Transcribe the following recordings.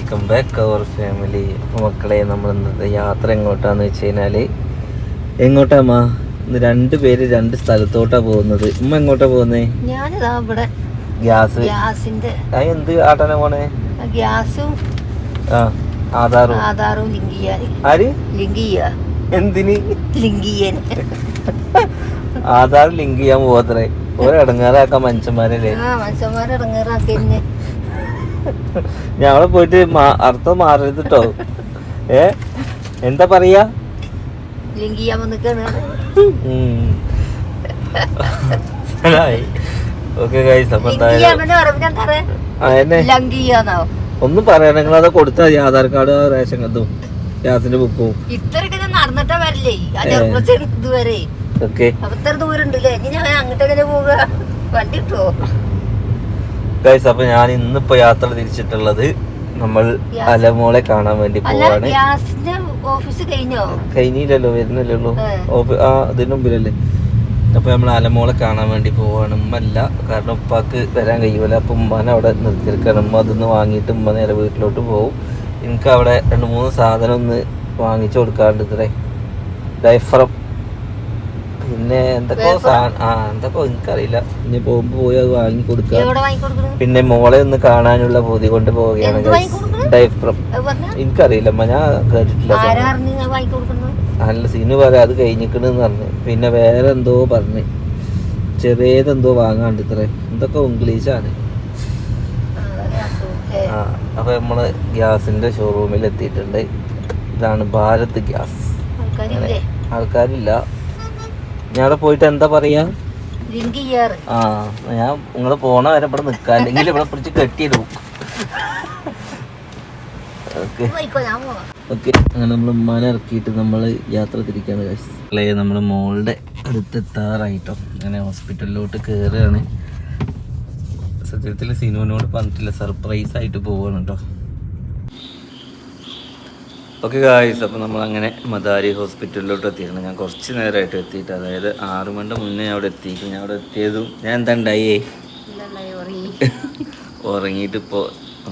Welcome back അവർ family. മക്കളെ നമ്മൾ ഇന്നത്തെ യാത്ര എങ്ങോട്ടാന്ന് വെച്ച് കഴിഞ്ഞാൽ എങ്ങോട്ടാമ്മ ഇന്ന് രണ്ട് പേര് രണ്ട് സ്ഥലത്തോട്ടാ പോകുന്നത്. ഉമ്മ എങ്ങോട്ടാ പോകുന്നേ? ഞാനിതാ ഇവിടെ. ഗ്യാസ്. ഗ്യാസിന്റെ. എന്ത് ആട്ടാനാ പോണേ? ഗ്യാസും ആ ആധാറും. ആധാറും ലിങ്ക് ചെയ്യാൻ ആര്? ലിങ്ക് ചെയ്യാ. എന്തിന്? ലിങ്ക് ചെയ്യാൻ ആധാർ ലിങ്ക് ചെയ്യാൻ പോകത്രേ ഓരോ ഇടങ്ങാറാക്കാൻ മനുഷ്യന്മാരല്ലേ? ആ മനുഷ്യന്മാരെ ഇറങ്ങാറാക്കി ഞങ്ങളെ പോയിട്ട് അർത്ഥം മാറരുത് കേട്ടോ ഏ? എന്താ പറയാ? ഓക്കെ ഗൈസ് അപ്പൊ എന്തായാലും പറയാ ഒന്നും പറയാൻ നിങ്ങൾ അത് കൊടുത്താൽ മതി. ആധാർ കാർഡ് റേഷൻ കാർഡും ഗ്യാസിന്റെ ബുക്കും. ഇത്രയൊക്കെ ഞാൻ നടന്നിട്ടാ വരില്ലേ? ഇതുവരെ. ഓക്കെ. അപ്പൊ ഇത്ര ദൂരം ഉണ്ടല്ലേ ഇനി ഞാൻ അങ്ങോട്ടെങ്ങനെ പോവുക? വണ്ടി കിട്ടുമോ ഗൈസ് അപ്പൊ ഞാൻ ഇന്നിപ്പോ യാത്ര തിരിച്ചിട്ടുള്ളത് നമ്മൾ അലമോളെ കാണാൻ വേണ്ടി പോവാണ്. കഴിഞ്ഞില്ലല്ലോ വരുന്നില്ലല്ലോ. ആ അതിന് മുമ്പിലല്ലേ. അപ്പൊ നമ്മൾ അലമോളെ കാണാൻ വേണ്ടി പോവാണ്. ഉമ്മല്ല കാരണം ഉപ്പാക്ക് വരാൻ കഴിയൂല. അപ്പൊ ഉമ്മാനെ അവിടെ നിർത്തിയിരിക്കണം. ഉമ്മ അതൊന്ന് വാങ്ങിയിട്ട് ഉമ്മ നേരെ വീട്ടിലോട്ട് പോകും എനിക്ക് അവിടെ രണ്ട് മൂന്ന് സാധനം ഒന്ന് വാങ്ങിച്ചു കൊടുക്കാണ്ട് ഇത്രേ. ഡൈഫറം പിന്നെ എന്തൊക്കെയോ സാധനം ആ എന്തൊക്കെയോ എനിക്കറിയില്ല. ഇനി പോകുമ്പോ പോയി അത് വാങ്ങി കൊടുക്കുക എവിടെ പിന്നെ മോളെ ഒന്ന് കാണാനുള്ള പൊതി കൊണ്ട് പോവുകയാണ് ഡൈഫ്രം എനിക്കറിയില്ല അമ്മ. ഞാൻ കേട്ടിട്ടില്ല അല്ല സീന് പറയാം അത് കഴിഞ്ഞിക്കണെന്ന് പറഞ്ഞു. പിന്നെ വേറെ എന്തോ പറഞ്ഞു. ചെറിയതെന്തോ വാങ്ങാണ്ട് ഇത്ര. എന്തൊക്കെ ഇംഗ്ലീഷാണ്. ആ അപ്പൊ നമ്മൾ ഗ്യാസിന്റെ ഷോറൂമിൽ എത്തിയിട്ടുണ്ട്. ഇതാണ് ഭാരത് ഗ്യാസ്. ആൾക്കാരില്ല. ഞാൻ അവിടെ പോയിട്ട് എന്താ പറയാ? ആ ഞാൻ നിങ്ങൾ പോണ വരെ ഇവിടെ നിൽക്കാം അല്ലെങ്കിൽ ഇവിടെ പിടിച്ച് കെട്ടിയിടും. ഓക്കെ. ഓക്കെ. അങ്ങനെ നമ്മൾ ഉമ്മാനെ ഇറക്കിയിട്ട് നമ്മൾ യാത്ര തിരിക്കാണ് അല്ലേ നമ്മൾ മോളുടെ അടുത്തെത്താറായിട്ടോ. അങ്ങനെ ഹോസ്പിറ്റലിലോട്ട് കയറുകയാണ് സത്യത്തിൽ സിനുവിനോട് പറഞ്ഞിട്ടില്ല സർപ്രൈസ് ആയിട്ട് പോവാണ് കേട്ടോ ഓക്കെ ഗായ്സ് അപ്പോൾ നമ്മൾ അങ്ങനെ മദാരി ഹോസ്പിറ്റലിലോട്ട് എത്തിയിരുന്നു ഞാൻ കുറച്ച് നേരമായിട്ട് എത്തിയിട്ട് അതായത് ആറ് മണിന്റെ മുന്നേ അവിടെ എത്തിയിട്ട് ഞാൻ അവിടെ എത്തിയതും ഞാൻ എന്താ ഉണ്ടായേ? ഉറങ്ങിയിട്ട് ഇപ്പോൾ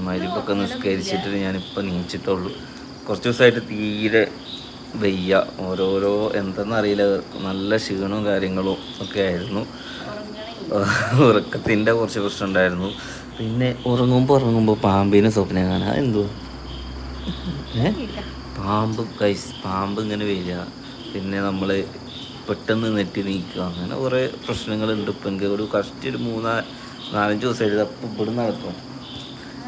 മരിപ്പൊക്കെ നിസ്കരിച്ചിട്ട് ഞാനിപ്പോൾ നീച്ചിട്ടുള്ളൂ. കുറച്ച് ദിവസമായിട്ട് തീരെ വെയ്യ. ഓരോരോ എന്തെന്നറിയില്ല നല്ല ക്ഷീണവും കാര്യങ്ങളും ഒക്കെ ആയിരുന്നു. ഉറക്കത്തിന്റെ കുറച്ച് പ്രശ്നം ഉണ്ടായിരുന്നു. പിന്നെ ഉറങ്ങുമ്പോൾ ഉറങ്ങുമ്പോൾ പാമ്പിനെ സ്വപ്നം കാണാം. എന്തോ ഏ? പാമ്പ് കൈസ് പാമ്പ് ഇങ്ങനെ വരിക. പിന്നെ നമ്മൾ പെട്ടെന്ന് നെറ്റി നീക്കുക. അങ്ങനെ കുറേ പ്രശ്നങ്ങളുണ്ട്. ഇപ്പം എനിക്ക് ഒരു കഷ്ടി ഒരു മൂന്നാ നാലഞ്ച് ദിവസം അപ്പം ഇവിടെ നടക്കും.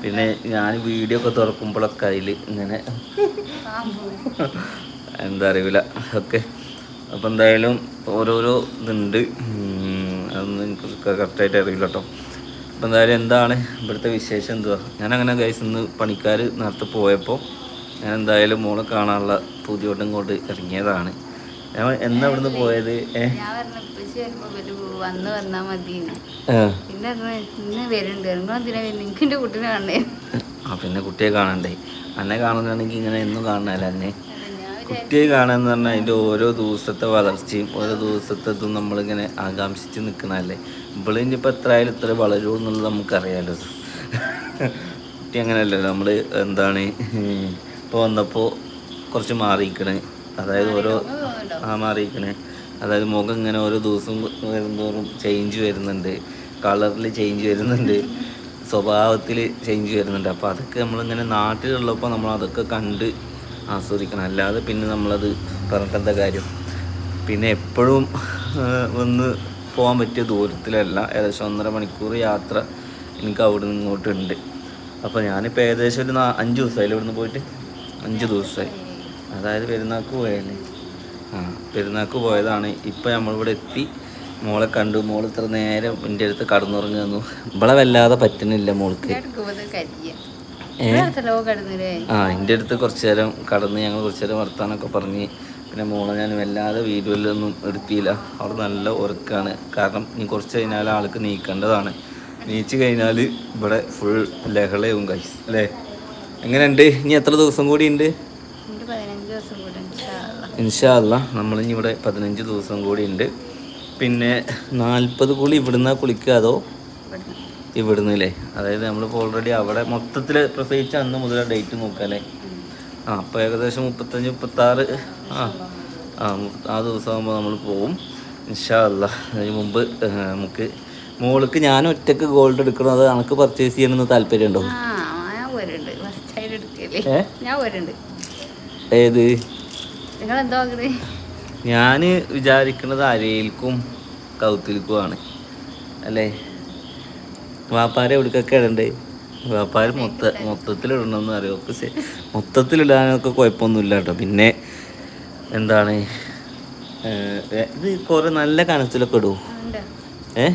പിന്നെ ഞാൻ വീഡിയോ ഒക്കെ തുറക്കുമ്പോഴൊക്കെ അതിൽ ഇങ്ങനെ എന്താ അറിയില്ല ഓക്കെ അപ്പം എന്തായാലും ഓരോരോ ഇതുണ്ട്. അതൊന്നും എനിക്ക് കറക്റ്റായിട്ട് അറിയില്ല കേട്ടോ. അപ്പം എന്തായാലും എന്താണ് ഇവിടുത്തെ വിശേഷം എന്തുവാ? ഞാനങ്ങനെ ഗൈസ് ഇന്ന് പണിക്കാർ നേരത്തെ പോയപ്പോൾ ഞാൻ എന്തായാലും മോളെ കാണാനുള്ള പുതിയോട്ടം കൊണ്ട് ഇറങ്ങിയതാണ്. ഞാൻ എന്നാ ഇവിടുന്ന് പോയത്? വന്ന് വന്നാ മതി ആ. പിന്നെ വരുന്നുണ്ട്. എനിക്ക് എന്റെ കുട്ടീനെ കാണണേ. ആ പിന്നെ കുട്ടിയെ കാണണ്ടേ? അന്നെ കാണുന്നുണ്ടെങ്കിൽ ഇങ്ങനെ എന്നും കാണണല്ല എന്നെ കുട്ടിയെ കാണാന്ന് പറഞ്ഞാൽ അതിന്റെ ഓരോ ദിവസത്തെ വളർച്ചയും ഓരോ ദിവസത്തെ ഇതും നമ്മളിങ്ങനെ ആകാംക്ഷിച്ച് നിൽക്കണല്ലേ ഇവിടെ ഇനിയിപ്പോൾ എത്ര ആയാലും ഇത്ര വളരൂ എന്നുള്ളത് നമുക്കറിയാലോ. കുട്ടി അങ്ങനെയല്ലല്ലോ. നമ്മൾ എന്താണ് ഇപ്പോൾ വന്നപ്പോൾ കുറച്ച് മാറിയിക്കണേ അതായത് ഓരോ ആ മാറിയിക്കണേ അതായത് മുഖം ഇങ്ങനെ ഓരോ ദിവസം വരുന്നതോറും ചേഞ്ച് വരുന്നുണ്ട്. കളറിൽ ചേഞ്ച് വരുന്നുണ്ട്. സ്വഭാവത്തിൽ ചേഞ്ച് വരുന്നുണ്ട്. അപ്പോൾ അതൊക്കെ നമ്മളിങ്ങനെ നാട്ടിലുള്ളപ്പോൾ നമ്മൾ അതൊക്കെ കണ്ട് ആസ്വദിക്കണം. അല്ലാതെ പിന്നെ നമ്മളത് പറഞ്ഞിട്ടെന്താ കാര്യം? പിന്നെ എപ്പോഴും വന്ന് പോകാൻ പറ്റിയ ദൂരത്തിലല്ല. ഏകദേശം ഒന്നര മണിക്കൂർ യാത്ര എനിക്ക് അവിടെ നിന്ന് ഇങ്ങോട്ടുണ്ട്. അപ്പോൾ ഞാനിപ്പോൾ ഏകദേശം ഒരു അഞ്ച് ദിവസമായി ഇവിടുന്ന് പോയിട്ട്. അഞ്ച് ദിവസമായി. അതായത് പെരുന്നാൾക്ക് പോയല്ലേ ആ പെരുന്നാൾക്ക് പോയതാണ്. ഇപ്പോൾ നമ്മളിവിടെ എത്തി. മോളെ കണ്ടു. മോൾ ഇത്ര നേരം എന്റെ അടുത്ത് കടന്നുറങ്ങി തന്നു ഇവിടെ വല്ലാതെ പറ്റുന്നില്ല മോൾക്ക്. ആ എന്റെ അടുത്ത് കുറച്ച് നേരം കടന്ന് ഞങ്ങൾ കുറച്ച് നേരം വർത്താനൊക്കെ പറഞ്ഞ്. പിന്നെ മോളെ ഞാൻ വല്ലാതെ വീഡിയോയിലൊന്നും എടുത്തിയില്ല. അവിടെ നല്ല ഉറക്കാണ്. കാരണം ഇനി കുറച്ച് കഴിഞ്ഞാൽ ആൾക്ക് നീക്കേണ്ടതാണ്. നീച്ച് കഴിഞ്ഞാൽ ഇവിടെ ഫുൾ ലഹളയും കൈസ് അല്ലേ? എങ്ങനെയുണ്ട്? ഇനി എത്ര ദിവസം കൂടി ഉണ്ട്? ഇൻഷാല്ല നമ്മൾ ഇനി ഇവിടെ പതിനഞ്ച് ദിവസം കൂടി ഉണ്ട്. പിന്നെ നാൽപ്പത് കുളി ഇവിടുന്ന് കുളിക്കുക അതോ ഇവിടുന്ന്. അല്ലേ അതായത് നമ്മളിപ്പോൾ ഓൾറെഡി അവിടെ മൊത്തത്തിൽ പ്രസവിച്ച അന്ന് മുതൽ ഡേറ്റ് നോക്കാല്ലേ ആ അപ്പോൾ ഏകദേശം മുപ്പത്തഞ്ച് മുപ്പത്താറ് ആ ആ ദിവസം ആകുമ്പോൾ നമ്മൾ പോവും. ഇൻഷാല്ല അതിന് മുമ്പ് നമുക്ക് മോൾക്ക് ഞാൻ ഒറ്റയ്ക്ക് ഗോൾഡ് എടുക്കണം അത് എനിക്ക് പർച്ചേസ് ചെയ്യണമെന്ന് താല്പര്യമുണ്ടോ ആ ഞാൻ വരുന്നുണ്ട് ഫസ്റ്റ് ഞാൻ വരുന്നുണ്ട് ഏത്? നിങ്ങൾ എന്താ ഞാൻ വിചാരിക്കുന്നത് അരയിൽക്കും കൗത്തിൽക്കുമാണ് അല്ലേ? വാപ്പാരെ എവിടേക്കൊക്കെ ഇടണ്ടേ? വാപ്പാര് മൊത്ത മൊത്തത്തിലിടണമെന്ന് അറിയാം. ഒക്കെ മൊത്തത്തിലിടാനൊക്കെ കുഴപ്പമൊന്നുമില്ല കേട്ടോ. പിന്നെ എന്താണ്? ഇത് കുറേ നല്ല കനത്തിലൊക്കെ ഇടൂ. ഏ?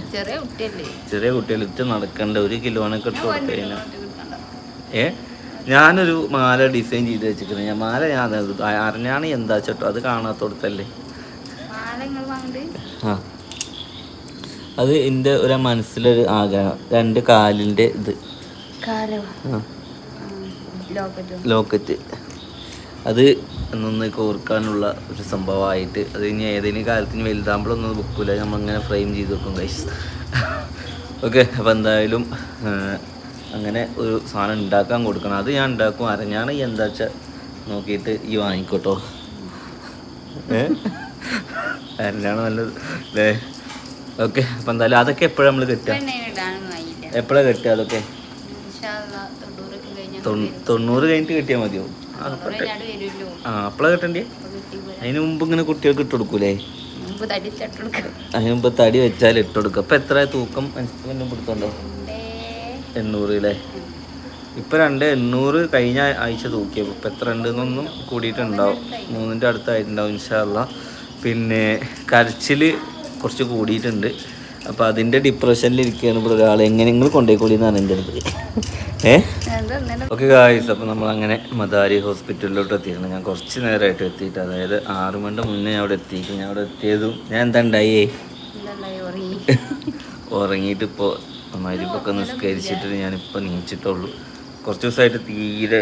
ചെറിയ കുട്ടികളിട്ട് നടക്കണ്ട? ഒരു കിലോനൊക്കെ ഇട്ട് കൊടുത്തു കഴിഞ്ഞാൽ ഏ? ഞാനൊരു മാല ഡിസൈൻ ചെയ്ത് വെച്ചിരിക്കുന്നത് ഞാൻ മാല ഞാൻ അറിഞ്ഞാണ് എന്താ ചേട്ടോ അത് കാണാത്തോടത്തല്ലേ? ആ. അത് എന്റെ ഒരു മനസ്സിലൊരു ആഗ്രഹം രണ്ട് കാലിന്റെ ഇത്. ലോക്കറ്റ്. അത് എന്നൊന്ന് കോർക്കാനുള്ള ഒരു സംഭവമായിട്ട് അത് ഇനി ഏതെങ്കിലും കാലത്തിന് വലുതാകുമ്പോഴൊന്നും ബുക്കില്ല നമ്മളിങ്ങനെ ഫ്രെയിം ചെയ്ത് വെക്കും കൈസ് ഓക്കെ അപ്പോൾ എന്തായാലും അങ്ങനെ ഒരു സാധനം ഉണ്ടാക്കാൻ കൊടുക്കണം. അത് ഞാൻ ഉണ്ടാക്കും. അരഞ്ഞാണ് ഈ എന്താ വെച്ചാൽ നോക്കിയിട്ട് ഈ വാങ്ങിക്കോട്ടോ. ഏ? അരഞ്ഞാണ് നല്ലത്. അല്ലേ ഓക്കെ. അപ്പം എന്തായാലും അതൊക്കെ എപ്പോഴാണ് നമ്മൾ കെട്ടുക? പെണ്ണെ ഇടാനൊന്നും ആയില്ല എപ്പോഴാണ് കെട്ടുക അതൊക്കെ? തൊണ്ണൂറ് കഴിഞ്ഞിട്ട് കിട്ടിയാൽ മതിയോ? ആ അപ്പോഴാണ് കിട്ടണ്ടേ അതിന് മുമ്പ് ഇങ്ങനെ കുട്ടികൾക്ക് ഇട്ട് കൊടുക്കൂലേ? അതിന് മുമ്പ് തടി വെച്ചാൽ ഇട്ട് കൊടുക്കുക അപ്പം എത്ര തൂക്കം? മനസ്സിലും പിടുത്തുണ്ടോ എണ്ണൂറ് അല്ലേ ഇപ്പം രണ്ട് എണ്ണൂറ് കഴിഞ്ഞ ആഴ്ച തൂക്കിയപ്പോൾ ഇപ്പം എത്ര ഉണ്ടെന്നൊന്നും കൂടിയിട്ടുണ്ടാവും. മൂന്നിന്റെ അടുത്തായിട്ടുണ്ടാവും ഇൻഷാല്ല പിന്നെ കരച്ചിൽ കുറച്ച് കൂടിയിട്ടുണ്ട്. അപ്പോൾ അതിന്റെ ഡിപ്രഷനിൽ ഇരിക്കുകയാണ് ഇവിടെ ഒരാൾ എങ്ങനെയെങ്കിലും കൊണ്ടുപോയിക്കൂടി എന്നാണ് എന്റെ അടുത്ത് ഏ? ഓക്കെ ഗായ്സ് അപ്പോൾ നമ്മൾ അങ്ങനെ മദാരി ഹോസ്പിറ്റലിലോട്ട് എത്തിയിരുന്നു ഞാൻ കുറച്ച് നേരമായിട്ട് എത്തിയിട്ട് അതായത് ആറ് മണിന്റെ മുന്നേ ഞാൻ അവിടെ എത്തിയിട്ട് ഞാൻ അവിടെ എത്തിയതും ഞാൻ എന്താ ഉണ്ടായേ? ഉറങ്ങിയിട്ടിപ്പോൾ ഉറങ്ങി. ഉറങ്ങിയിട്ട് ഇപ്പോൾ മരിപ്പൊക്കെ നിസ്കരിച്ചിട്ട് ഞാനിപ്പോൾ നീച്ചിട്ടുള്ളൂ. കുറച്ച് ദിവസമായിട്ട് തീരെ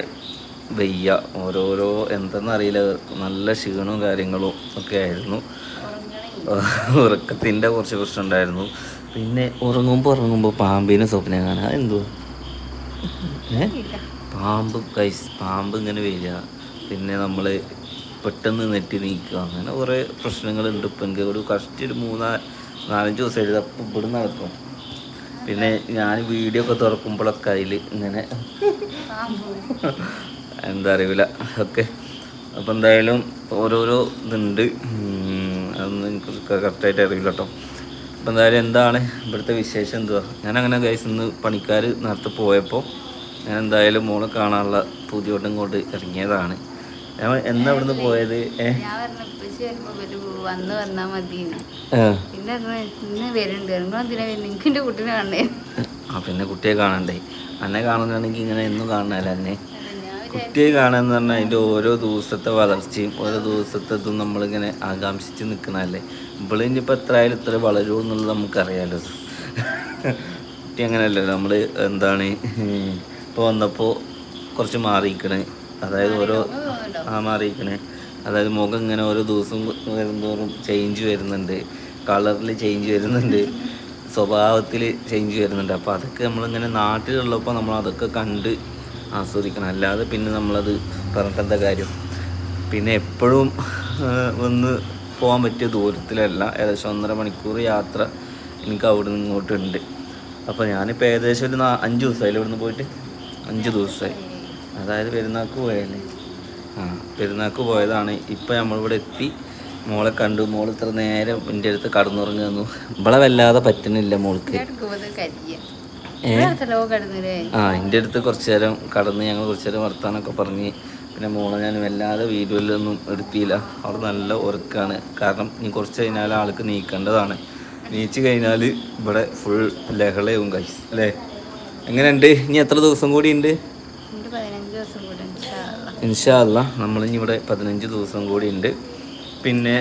വയ്യ. ഓരോരോ എന്തെന്നറിയില്ല. നല്ല ക്ഷീണവും കാര്യങ്ങളും ഒക്കെ ആയിരുന്നു. ഉറക്കത്തിന്റെ കുറച്ച് പ്രശ്നം ഉണ്ടായിരുന്നു. പിന്നെ ഉറങ്ങുമ്പോൾ ഉറങ്ങുമ്പോൾ പാമ്പിനെ സ്വപ്നം കാണാൻ എന്തോ പാമ്പ് കൈസ് പാമ്പ് ഇങ്ങനെ വരിക. പിന്നെ നമ്മൾ പെട്ടെന്ന് നെറ്റി നീക്കുക. അങ്ങനെ കുറേ പ്രശ്നങ്ങളുണ്ട്. ഇപ്പം എനിക്ക് ഒരു കഷ്ടി ഒരു മൂന്നാ നാലഞ്ച് ദിവസം എഴുതി അപ്പം ഇവിടെ നടക്കും. പിന്നെ ഞാൻ വീഡിയോ ഒക്കെ തുറക്കുമ്പോഴൊക്കെ അതിൽ ഇങ്ങനെ എന്താ അറിയില്ല ഓക്കെ അപ്പം എന്തായാലും ഓരോരോ ഇതുണ്ട്. അതൊന്നും എനിക്ക് കറക്റ്റായിട്ട് അറിയില്ല കേട്ടോ അപ്പം എന്തായാലും എന്താണ് ഇവിടുത്തെ വിശേഷം എന്തുവാ? ഞാൻ അങ്ങനെ ഗൈസ് ഇന്ന് പണിക്കാർ നേരത്തെ പോയപ്പോൾ ഞാൻ എന്തായാലും മോളെ കാണാനുള്ള പുതിയോട്ടം കൊണ്ട് ഇറങ്ങിയതാണ്. ഞാൻ എന്നാ ഇവിടുന്ന് പോയത്? ഞാൻ പറഞ്ഞ ഉപ്പച്ചി വരുമ്പോ വരൂ വന്ന് വന്നാ മതി. പിന്നെ പറഞ്ഞ് ഇന്ന് വരുന്നുണ്ട്. നിങ്ങൾ എന്തിനാ വരുന്നത് എനിക്ക് എന്റെ കുട്ടീനെ കാണണേ. ആ പിന്നെ കുട്ടിയെ കാണണ്ടേ? അന്നെ കാണുന്നുണ്ടെങ്കിൽ ഇങ്ങനെ എന്നും വിചാരിച്ചു. കുട്ടിയെ കാണാന്ന് പറഞ്ഞാൽ അതിന്റെ ഓരോ ദിവസത്തെ വളർച്ചയും ഓരോ ദിവസത്തെ ഇതും നമ്മളിങ്ങനെ ആകാംക്ഷിച്ച് നിൽക്കണല്ലേ ഇവിടെ ഇനിയിപ്പോൾ എത്ര ആയാലും ഇത്ര വളരുമോ എന്നുള്ളത് നമുക്കറിയാലോ. കുട്ടി അങ്ങനെയല്ലോ? നമ്മൾ എന്താണ് ഇപ്പോൾ വന്നപ്പോൾ കുറച്ച് മാറിയിരിക്കണേ. അതായത് ഓരോ മാറിയിരിക്കണേ. അതായത് മുഖം ഇങ്ങനെ ഓരോ ദിവസം വരുന്നതോറും ചേഞ്ച് വരുന്നുണ്ട്. കളറിൽ ചേഞ്ച് വരുന്നുണ്ട്. സ്വഭാവത്തിൽ ചേഞ്ച് വരുന്നുണ്ട്. അപ്പോൾ അതൊക്കെ നമ്മളിങ്ങനെ നാട്ടിലുള്ളപ്പോൾ നമ്മൾ അതൊക്കെ കണ്ട് ആസ്വദിക്കണം. അല്ലാതെ പിന്നെ നമ്മളത് പറഞ്ഞിട്ടെന്താ കാര്യം? പിന്നെ എപ്പോഴും വന്ന് പോകാൻ പറ്റിയ ദൂരത്തിലല്ല. ഏകദേശം ഒന്നര മണിക്കൂർ യാത്ര എനിക്ക് അവിടെ നിന്ന് ഇങ്ങോട്ടുണ്ട്. അപ്പോൾ ഞാനിപ്പോൾ ഏകദേശം ഒരു അഞ്ച് ദിവസമായില്ലേ ഇവിടുന്ന് പോയിട്ട്. അഞ്ച് ദിവസമായി. അതായത് പെരുന്നാൾക്ക് പോയല്ലേ ആ പെരുന്നാൾക്ക് പോയതാണ്. ഇപ്പം നമ്മളിവിടെ എത്തി. മോളെ കണ്ടു. മോൾ ഇത്ര നേരം എന്റെ അടുത്ത് കടന്നുറങ്ങി വന്നു ഇവളെ വല്ലാതെ പറ്റുന്നില്ല മോൾക്ക്. ആ എന്റെ അടുത്ത് കുറച്ച് നേരം കടന്ന് ഞങ്ങൾ കുറച്ച് നേരം വർത്താനൊക്കെ പറഞ്ഞ്. പിന്നെ മോളെ ഞാൻ വല്ലാതെ വീഡിയോയിലൊന്നും എടുത്തില്ല അവിടെ നല്ല ഉറക്കാണ്. കാരണം ഇനി കുറച്ച് കഴിഞ്ഞാൽ ആൾക്ക് നീക്കേണ്ടതാണ്. നീച്ച് കഴിഞ്ഞാൽ ഇവിടെ ഫുൾ ലഹളയും കഴിച്ചു അല്ലേ? എങ്ങനെയുണ്ട്? ഇനി എത്ര ദിവസം കൂടി ഉണ്ട് എന്റെ പതിനഞ്ച് ദിവസം കൂടെ ഇൻഷാല്ലാ. നമ്മളിനി ഇവിടെ പതിനഞ്ച് ദിവസം കൂടി ഉണ്ട്. പിന്നെ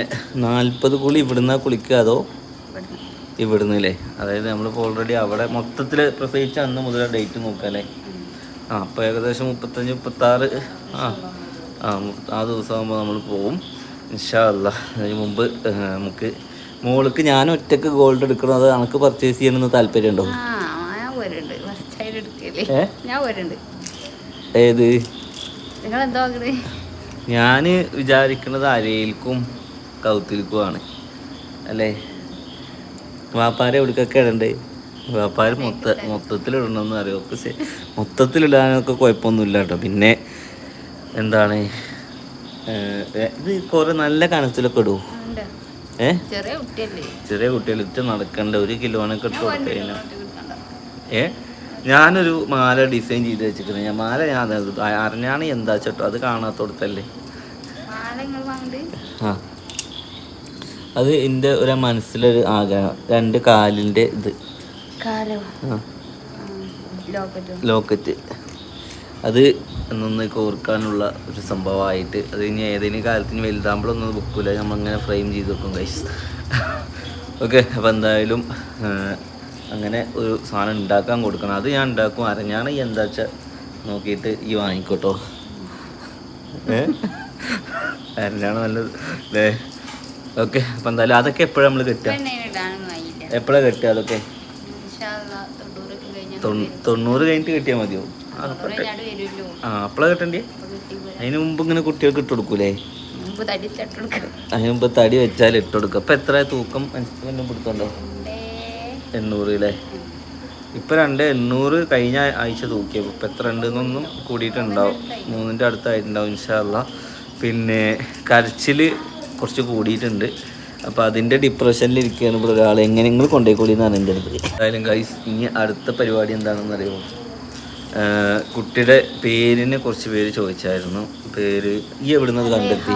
നാൽപ്പത് കുളി ഇവിടുന്ന് കുളിക്കുക അതോ ഇവിടുന്ന്. അല്ലേ അതായത് നമ്മളിപ്പോൾ ഓൾറെഡി അവിടെ മൊത്തത്തിൽ പ്രസവിച്ച അന്ന് മുതൽ ഡേറ്റ് നോക്കുക അല്ലേ? ആ അപ്പോൾ ഏകദേശം മുപ്പത്തഞ്ച് മുപ്പത്താറ് ആ ആ ദിവസം ആകുമ്പോൾ നമ്മൾ പോവും. ഇൻഷാല്ല അതിന് മുമ്പ് നമുക്ക് മോൾക്ക് ഞാൻ ഒറ്റയ്ക്ക് ഗോൾഡ് എടുക്കണം. അത് എനിക്ക് പർച്ചേസ് ചെയ്യണമെന്ന് താല്പര്യമുണ്ടോ ഏത്? നിങ്ങൾ എന്താ നോക്കണേ ഞാൻ വിചാരിക്കുന്നത് അരയിൽക്കും കൗത്തിൽക്കുമാണ് അല്ലേ? വാപ്പാരെ എവിടേക്കൊക്കെ ഇടണ്ടേ? വാപ്പാര് മൊത്ത മൊത്തത്തിലിടണമെന്ന് അറിയാം. ഒക്കെ മൊത്തത്തിലിടാനൊക്കെ കുഴപ്പമൊന്നുമില്ല കേട്ടോ പിന്നെ എന്താണ്? ഇത് കുറെ നല്ല കനത്തിലൊക്കെ ഇടൂ. ഏ? ചെറിയ കുട്ടിയല്ലേ? ചെറിയ കുട്ടികളിട്ട് നടക്കണ്ട. ഒരു കിലോനൊക്കെ ഇട്ട് കൊടുത്തു കഴിഞ്ഞാൽ ഏ? ഞാനൊരു മാല ഡിസൈൻ ചെയ്ത് വെച്ചിരിക്കുന്നത് ഞാൻ മാല ഞാൻ അറിഞ്ഞാണ് എന്താ ചേട്ടോ? അത് കാണാത്തോടത്തല്ലേ? ആ. അത് എന്റെ ഒരു മനസ്സിലൊരു ആഗ്രഹം. രണ്ട് കാലിന്റെ ഇത്. ലോക്കറ്റ്. അത് എന്നൊന്ന് കോർക്കാനുള്ള ഒരു സംഭവമായിട്ട്. അത് ഇനി ഏതെങ്കിലും കാലത്തിന് വലുതാകുമ്പോഴൊന്നും ബുക്കില്ല നമ്മളിങ്ങനെ ഫ്രെയിം ചെയ്ത് വെക്കും കൈസ് ഓക്കെ അപ്പോൾ എന്തായാലും അങ്ങനെ ഒരു സാധനം ഉണ്ടാക്കാൻ കൊടുക്കണം. അത് ഞാൻ ഉണ്ടാക്കും. അരഞ്ഞാണ് ഈ എന്താ വെച്ചാൽ നോക്കിയിട്ട് ഈ വാങ്ങിക്കോട്ടോ. ഏ? അരഞ്ഞാണ് നല്ലത്. അല്ലേ ഓക്കെ. അപ്പം എന്തായാലും അതൊക്കെ എപ്പോഴാണ് നമ്മൾ കിട്ടുക? എപ്പോഴാണ് കിട്ടുക അതൊക്കെ? തൊണ്ണൂറ് കഴിഞ്ഞിട്ട് കിട്ടിയാൽ മതിയോ? ആ അപ്പോഴാണ് കിട്ടണ്ടേ അതിന് മുമ്പ് ഇങ്ങനെ കുട്ടികൾക്ക് ഇട്ട് കൊടുക്കൂലേ? അതിന് മുമ്പ് തടി വെച്ചാൽ ഇട്ട് കൊടുക്കുക അപ്പം എത്ര തൂക്കം? വല്ലതും പിടുത്തുണ്ടോ? എണ്ണൂറ് അല്ലേ ഇപ്പം രണ്ട് എണ്ണൂറ് കഴിഞ്ഞ ആഴ്ച തൂക്കിയപ്പോൾ ഇപ്പം എത്ര ഉണ്ട് എന്നൊന്നും കൂടിയിട്ടുണ്ടാവും. മൂന്നിന്റെ അടുത്തായിട്ടുണ്ടാവും ഇൻഷാല്ല പിന്നെ കരച്ചിൽ കുറച്ച് കൂടിയിട്ടുണ്ട്. അപ്പോൾ അതിന്റെ ഡിപ്രഷനിൽ ഇരിക്കുകയാണ് ഇവിടെ ഒരാൾ എങ്ങനെയെങ്കിലും നിങ്ങൾ എന്നാണ് എന്റെ അടുത്ത്. എന്തായാലും ഗൈസ് ഇനി അടുത്ത പരിപാടി എന്താണെന്ന് അറിയുമോ? കുട്ടിയുടെ പേരിനെ കുറച്ച് പേര് ചോദിച്ചായിരുന്നു. പേര് ഈ എവിടെ നിന്ന് കണ്ടെത്തി?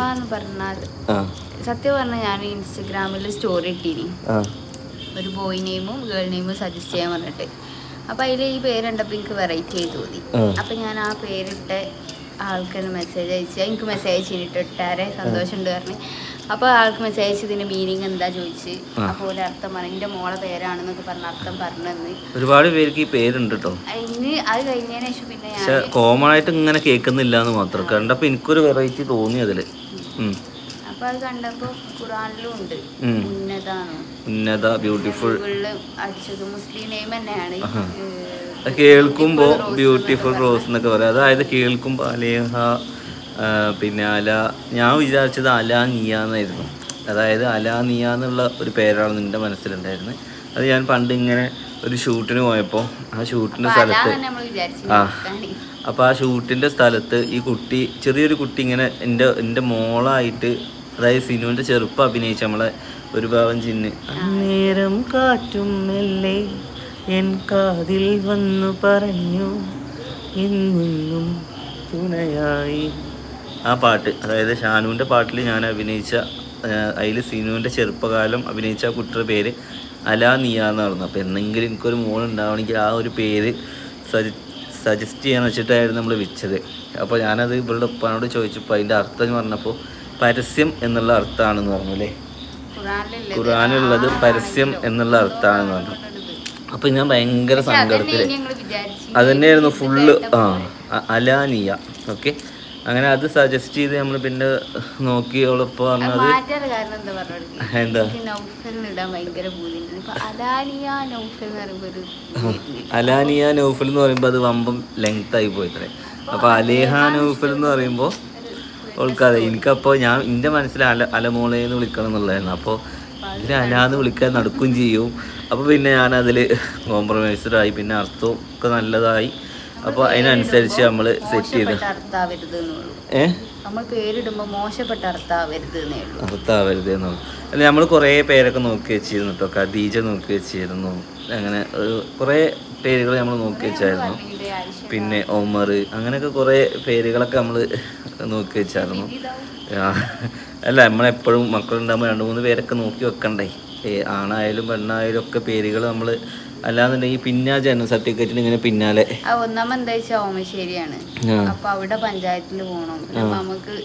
സത്യം പറഞ്ഞാൽ ഞാൻ ഇൻസ്റ്റഗ്രാമിൽ സ്റ്റോറി ഇട്ടിനി. ഒരു ബോയ് നെയിമും ഗേൾ നെയിമും സജസ്റ്റ് ചെയ്യാൻ പറഞ്ഞിട്ട്. അപ്പം അതിൽ ഈ പേര് കണ്ടപ്പോൾ എനിക്ക് വെറൈറ്റി ആയി തോന്നി. അപ്പൊ ഞാൻ ആ പേരിട്ട് ആൾക്കൊന്ന് മെസ്സേജ് അയച്ചു എനിക്ക് മെസ്സേജ് അയച്ചിട്ട് ഇട്ടാരെ സന്തോഷമുണ്ട് പറഞ്ഞു. അപ്പോൾ ആൾക്ക് മെസ്സേജ് അയച്ചതിന്റെ മീനിങ് എന്താ ചോദിച്ച്. അപ്പൊ അപ്പോൾ ഒരു അർത്ഥം പറഞ്ഞു എന്റെ മോളെ പേരാണെന്നൊക്കെ പറഞ്ഞ അർത്ഥം പറഞ്ഞു തന്ന് ഒരുപാട് പേർക്ക് ഈ പേരുണ്ട് കേട്ടോ അതിന് അത് കഴിഞ്ഞതിന് ശേഷം പിന്നെ കോമൺ ആയിട്ട് ഇങ്ങനെ കേൾക്കുന്നില്ല എന്ന് മാത്രം കണ്ടപ്പോൾ എനിക്കൊരു വെറൈറ്റി തോന്നി അതിൽ അപ്പോൾ അത് കണ്ടപ്പോൾ ഖുറാനിലും ഉണ്ട്. ഉന്നതാണോ. ഉന്നത ബ്യൂട്ടിഫുൾ അടിച്ചത് മുസ്ലിം നെയിം തന്നെയാണ്. കേൾക്കുമ്പോൾ ബ്യൂട്ടിഫുൾ റോസ് എന്നൊക്കെ പറയാം. അതായത് കേൾക്കുമ്പോൾ അലേഹ പിന്നെ അല. ഞാൻ വിചാരിച്ചത് അല നിയ എന്നായിരുന്നു. അതായത് അല നിയ എന്നുള്ള ഒരു പേരാണ് നിന്റെ മനസ്സിലുണ്ടായിരുന്നത് അത് ഞാൻ പണ്ട് ഇങ്ങനെ ഒരു ഷൂട്ടിന് പോയപ്പോൾ ആ ഷൂട്ടിന്റെ അപ്പൊ സ്ഥലത്ത് ആ അപ്പോൾ ആ ഷൂട്ടിന്റെ സ്ഥലത്ത് ഈ കുട്ടി ചെറിയൊരു കുട്ടി ഇങ്ങനെ എന്റെ എന്റെ മോളായിട്ട് അതായത് സിനുവിന്റെ ചെറുപ്പം അഭിനയിച്ച നമ്മളെ ഒരു ഭാവം ചിന്ന് നേരം കാറ്റും മെല്ലെ എൻ കാതിൽ വന്നു പറഞ്ഞു എന്നും തുണയായി ആ പാട്ട് അതായത് ഷാനുവിന്റെ പാട്ടിൽ ഞാൻ അഭിനയിച്ച അതിൽ സിനുവിന്റെ ചെറുപ്പകാലം അഭിനയിച്ച ആ കുട്ടിയുടെ പേര് അലാ നിയ എന്നായിരുന്നു. അപ്പോൾ എന്തെങ്കിലും എനിക്കൊരു മോൾ ഉണ്ടാവണമെങ്കിൽ ആ ഒരു പേര് സജസ്റ്റ് ചെയ്യാൻ വെച്ചിട്ടായിരുന്നു നമ്മൾ വെച്ചത് അപ്പോൾ ഞാനത് ഇവളുടെ ഉപ്പാനോട് ചോദിച്ചപ്പോൾ അതിന്റെ അർത്ഥം എന്ന് പറഞ്ഞപ്പോൾ പരസ്യം എന്നുള്ള അർത്ഥമാണെന്ന് പറഞ്ഞു അല്ലേ? ഖുറാനുള്ളത് പരസ്യം എന്നുള്ള അർത്ഥമാണെന്ന് പറഞ്ഞു. അപ്പൊ ഞാൻ ഭയങ്കര സങ്കടത്തിൽ തന്നെയായിരുന്നു ഫുള്ള് ആ അലാനിയ. ഓക്കെ. അങ്ങനെ അത് സജസ്റ്റ് ചെയ്ത് നമ്മൾ പിന്നെ നോക്കി അവളിപ്പോൾ പറഞ്ഞത് എന്താ അലാനിയ നൗഫൽ എന്ന് പറയുമ്പോ ഒരു അലാനിയ നൗഫൽ എന്ന് പറയുമ്പോൾ അത് വമ്പം ലെങ്ത് ആയി പോയിത്രേ. അപ്പൊ അലേഹ നൗഫൽ എന്ന് പറയുമ്പോൾ ഓൾക്കതെ എനിക്കപ്പോൾ ഞാൻ എന്റെ മനസ്സിൽ അല അലമോളെ എന്ന് വിളിക്കണം എന്നുള്ളതായിരുന്നു. അപ്പോൾ ഇതിന് അലാന്ന് വിളിക്കാൻ നടക്കുകയും ചെയ്യും. അപ്പോൾ പിന്നെ ഞാനതിൽ കോംപ്രമൈസ്ഡായി പിന്നെ അർത്ഥവും ഒക്കെ നല്ലതായി. അപ്പോൾ അതിനനുസരിച്ച് നമ്മൾ സെറ്റ് ചെയ്ത്. എന്നുള്ളൂ. നമ്മൾ പേരിടുമ്പോൾ മോശപ്പെട്ട അർത്ഥാവരുത് എന്നുള്ളു. അല്ല നമ്മൾ കുറേ പേരൊക്കെ നോക്കി വെച്ചിരുന്നു കേട്ടോ ഖദീജ നോക്കി വെച്ചിരുന്നു. അങ്ങനെ കുറേ പേരുകൾ നമ്മൾ നോക്കി വെച്ചായിരുന്നു. പിന്നെ ഒമർ അങ്ങനെയൊക്കെ കുറേ പേരുകളൊക്കെ നമ്മൾ നോക്കി വെച്ചായിരുന്നു. അല്ല നമ്മളെപ്പോഴും മക്കളുണ്ടാകുമ്പോൾ രണ്ട് മൂന്ന് പേരൊക്കെ നോക്കി വെക്കണ്ടേ? ആണായാലും പെണ്ണായാലും ഒക്കെ പേരുകൾ നമ്മൾ അല്ലാന്നുണ്ടെങ്കിൽ പിന്നെ ജനന സർട്ടിഫിക്കറ്റിന് ഇങ്ങനെ പിന്നാലെ. ഒന്നാമെന്താ വെച്ചാൽ ഓമശ്ശേരിയാണ്. അപ്പൊ അവിടെ പഞ്ചായത്തിൽ പോകണം നമുക്ക്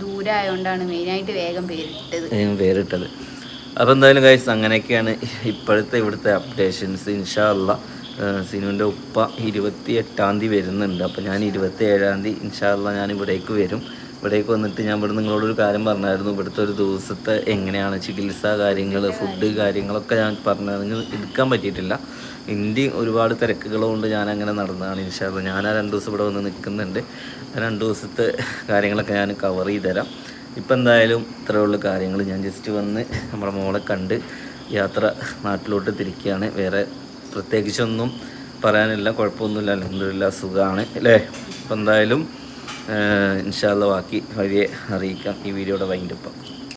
ദൂരെ ആയതുകൊണ്ടാണ് മെയിനായിട്ട് വേഗം പേരിട്ടത്. വേഗം പേരിട്ടത്. അപ്പോൾ എന്തായാലും ഗൈസ് അങ്ങനെയൊക്കെയാണ് ഇപ്പോഴത്തെ ഇവിടുത്തെ അപ്ഡേഷൻസ് ഇൻഷാ സിനുവിന്റെ ഉപ്പ ഇരുപത്തി എട്ടാം തീയതി വരുന്നുണ്ട്. അപ്പോൾ ഞാൻ ഇരുപത്തി ഏഴാം തീയതി ഇൻഷാല്ല ഞാൻ ഇവിടേക്ക് വരും. ഇവിടേക്ക് വന്നിട്ട് ഞാൻ ഇവിടെ നിങ്ങളോടൊരു കാര്യം പറഞ്ഞായിരുന്നു. ഇവിടുത്തെ ഒരു ദിവസത്തെ എങ്ങനെയാണ് ചികിത്സ കാര്യങ്ങൾ ഫുഡ് കാര്യങ്ങളൊക്കെ ഞാൻ പറഞ്ഞു എടുക്കാൻ പറ്റിയിട്ടില്ല. ഇന്ത്യ ഒരുപാട് തിരക്കുകളുകൊണ്ട് ഞാൻ അങ്ങനെ നടന്നതാണ് ഇൻഷാല്ല ഞാൻ ആ രണ്ട് ദിവസം ഇവിടെ വന്ന് നിൽക്കുന്നുണ്ട്. ആ രണ്ട് ദിവസത്തെ കാര്യങ്ങളൊക്കെ ഞാൻ കവർ ചെയ്ത് തരാം ഇപ്പം എന്തായാലും ഉള്ളൂ കാര്യങ്ങൾ ഞാൻ ജസ്റ്റ് വന്ന് നമ്മുടെ മോളെ കണ്ട് യാത്ര നാട്ടിലോട്ട് തിരിക്കുകയാണ്. വേറെ പ്രത്യേകിച്ചൊന്നും പറയാനില്ല കുഴപ്പമൊന്നുമില്ല. അലഹമില്ല സുഖമാണ് അല്ലേ? അപ്പം എന്തായാലും ഇൻഷാല്ല ബാക്കി വഴിയെ അറിയിക്കാം ഈ വീഡിയോയുടെ വൈൻഡപ്പം.